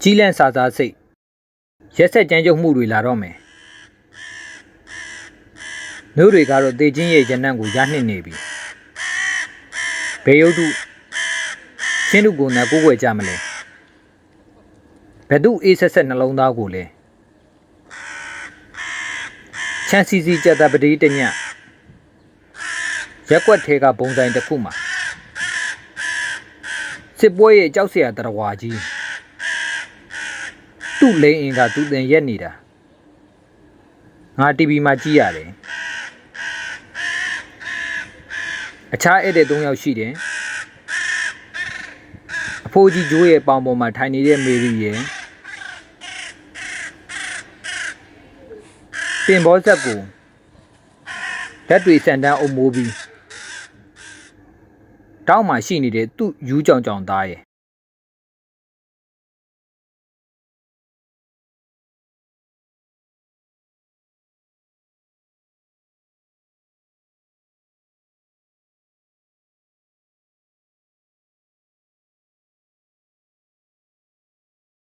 ကြီးလန့်စာစားစိတ်ရက်ဆက်ကြမ်းကြုတ်မှုတွေလာတော့မယ်မျိုးတွေကတော့တေချင်းရဲ့ရနံ့ကိုရနှစ်နေပြီဘေယုတ်တုရှင်းတုကိုနဲ့ကိုကိုွယ်ကြမလဲဘယ်သူအေးဆက်ဆက်နှလုံးသားကိုလဲချမ်းစီစီကြတာပတိတညရက်ွက်ထဲကဘုံဆိုင်တစ်ခုမှာစစ်ပွဲရဲ့ကြောက်စရာတရဝါကြီး သူ့လိန်အင်ကသူတင်ရက်နေတာငါ TV မှာကြည့်ရတယ်အခြားဧည့်သည်၃ယောက်ရှိတယ်အဖိုးကြီးဂျိုးရဲ့ပေါင်ပေါ်မှာထိုင်နေတဲ့မေရီရဲ့ပင်ဘောဆက်ကိုလက်တွေစန်တန်းအုပ်မိုးပြီးတောင်းမှရှိနေတဲ့သူ့ယူးကြောင်ကြောင်သားရဲ့